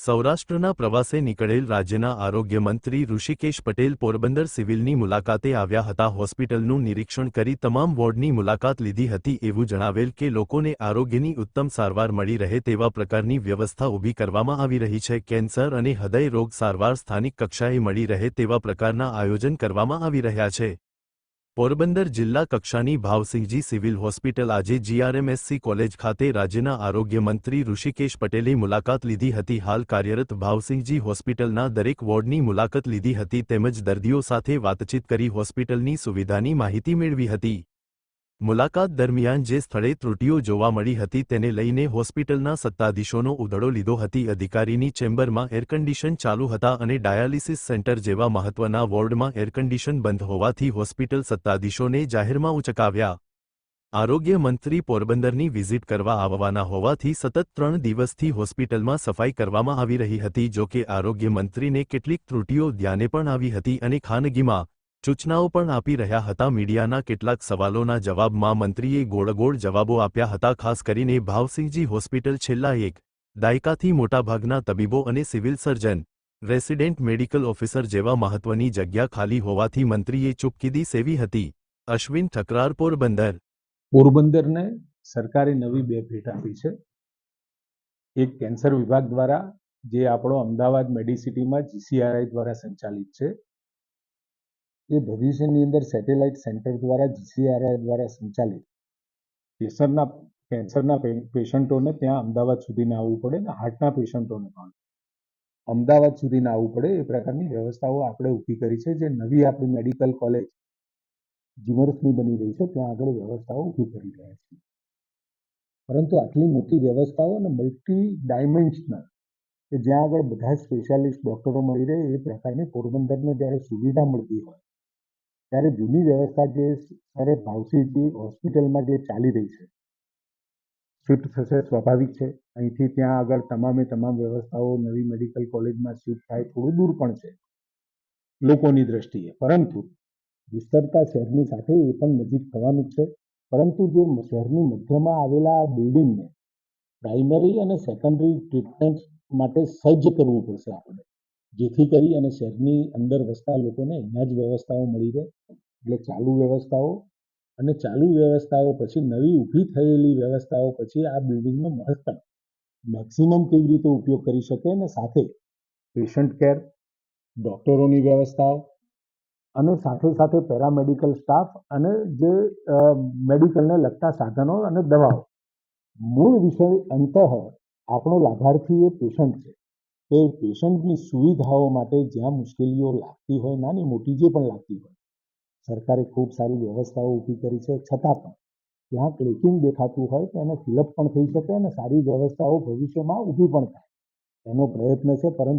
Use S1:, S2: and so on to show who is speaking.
S1: સૌરાષ્ટ્રના પ્રવાસે નીકળેલ રાજ્યના આરોગ્ય મંત્રી ઋષિકેશ પટેલ પોરબંદર સિવિલની મુલાકાતે આવ્યા હતા. હોસ્પિટલનું નિરીક્ષણ કરી તમામ વોર્ડની મુલાકાત લીધી હતી એવું જણાવેલ કે લોકોને આરોગ્યની ઉત્તમ સારવાર મળી રહે તેવા પ્રકારની વ્યવસ્થા ઊભી કરવામાં આવી રહી છે. કેન્સર અને હૃદય રોગ સારવાર સ્થાનિક કક્ષાએ મળી રહે તેવા પ્રકારના આયોજન કરવામાં આવી રહ્યા છે. પોરબંદર જિલ્લા કક્ષાની ભાવસિંહજી સિવિલ હોસ્પિટલ આજે જીઆરએમએસસી કોલેજ ખાતે રાજ્યના આરોગ્ય મંત્રી ઋષિકેશ પટેલે મુલાકાત લીધી હતી. હાલ કાર્યરત ભાવસિંહજી હોસ્પિટલના દરેક વોર્ડની મુલાકાત લીધી હતી તેમજ દર્દીઓ સાથે વાતચીત કરી હોસ્પિટલની સુવિધાની માહિતી મેળવી હતી. મુલાકાત દરમિયાન જે સ્થળે ત્રુટીઓ જોવા મળી હતી તેને લઈને હોસ્પિટલના સત્તાધીશોનો ઉધડો લીધો હતી. અધિકારીની ચેમ્બરમાં એરકન્ડિશન ચાલુ હતા અને ડાયાલિસિસ સેન્ટર જેવા મહત્વના વોર્ડમાં એરકન્ડિશન બંધ હોવાથી હોસ્પિટલ સત્તાધીશોને જાહેરમાં ઉચકાવ્યા. આરોગ્ય મંત્રી પોરબંદરની વિઝિટ કરવા આવવાના હોવાથી સતત ત્રણ દિવસથી હોસ્પિટલમાં સફાઈ કરવામાં આવી રહી હતી જો કે આરોગ્ય મંત્રીને કેટલીક ત્રુટીઓ ધ્યાને પણ આવી હતી અને ખાનગીમાં સૂચનાઓ પણ આપી રહ્યા હતા મીડિયાના કેટલાક સવાલોના જવાબમાં મંત્રીએ ગોળગોળ જવાબો આપ્યા હતા, ખાસ કરીને ભાવસિંહજી હોસ્પિટલ છેલ્લા એક દાયકાથી મોટાભાગના તબીબો અને civil surgeon, resident medical officer જેવા મહત્વની જગ્યા ખાલી હોવાથી મંત્રીએ ચૂપકીદી સેવી હતી. અશ્વિન ઠકરાર પોરબંદર
S2: પોરબંદરને સરકારે નવી બે ભેટ આપી છે. એક કેન્સર વિભાગ દ્વારા, જે આપણો અમદાવાદ મેડિસિટીમાં જીસીઆરઆઈ દ્વારા સંચાલિત છે. એ ભવિષ્યની અંદર સેટેલાઇટ સેન્ટર દ્વારા, જીસીઆરઆઈ દ્વારા સંચાલિત કેસરના, કેન્સરના પેશન્ટોને ત્યાં અમદાવાદ સુધી ના આવવું પડે ને હાર્ટના પેશન્ટોને પણ. અમદાવાદ સુધી ના આવવું પડે એ પ્રકારની વ્યવસ્થાઓ આપણે ઊભી કરી છે, જે નવી આપણી મેડિકલ કોલેજ જીમર્સની બની રહી છે, ત્યાં આગળ વ્યવસ્થાઓ ઊભી કરી રહ્યા છે. પરંતુ આટલી મોટી વ્યવસ્થાઓ અને મલ્ટી ડાયમેન્શનલ કે જ્યાં આગળ બધા સ્પેશિયાલિસ્ટ ડૉક્ટરો મળી રહે એ પ્રકારની પોરબંદરને જ્યારે સુવિધા મળતી હોય ત્યારે જૂની વ્યવસ્થા જે સરે ભાવસીજી હોસ્પિટલમાં જે ચાલી રહી છે શિફ્ટ થશે સ્વાભાવિક છે. અહીંથી ત્યાં આગળ તમામે તમામ વ્યવસ્થાઓ નવી મેડિકલ કોલેજમાં શિફ્ટ થાય થોડું દૂર પણ છે, લોકોની દ્રષ્ટિએ. પરંતુ વિસ્તરતા શહેરની સાથે એ પણ નજીક થવાનું છે. પરંતુ જે શહેરની મધ્યમાં આવેલા બિલ્ડિંગને પ્રાઇમરી અને સેકન્ડરી ટ્રીટમેન્ટ માટે સજ્જ કરવું પડશે આપણે જેથી કરી અને શહેરની અંદર વસતા લોકોને અહીંયા જ વ્યવસ્થાઓ મળી રહે, એટલે ચાલુ વ્યવસ્થાઓ અને ચાલુ વ્યવસ્થાઓ પછી નવી ઊભી થયેલી વ્યવસ્થાઓ પછી આ બિલ્ડિંગનો મહત્તમ. મેક્સિમમ કેવી રીતે ઉપયોગ કરી શકે અને સાથે પેશન્ટ કેર, ડૉક્ટરોની વ્યવસ્થાઓ અને સાથે સાથે પેરામેડિકલ સ્ટાફ અને જે મેડિકલને લગતા સાધનો અને દવાઓ. મૂળ વિષય અંતઃ આપણો લાભાર્થી એ પેશન્ટ છે. તે પેશન્ટની સુવિધાઓ માટે જ્યાં મુશ્કેલીઓ લાગતી હોય, નાની મોટી જે પણ લાગતી હોય, સરકારે ખૂબ સારી વ્યવસ્થાઓ ઊભી કરી છે. છતાં પણ ત્યાં ક્લેકિંગ દેખાતું હોય તો એને ફિલઅપ પણ થઈ શકે અને સારી વ્યવસ્થાઓ ભવિષ્યમાં ઊભી પણ થાય. એનો પ્રયત્ન છે, પરંતુ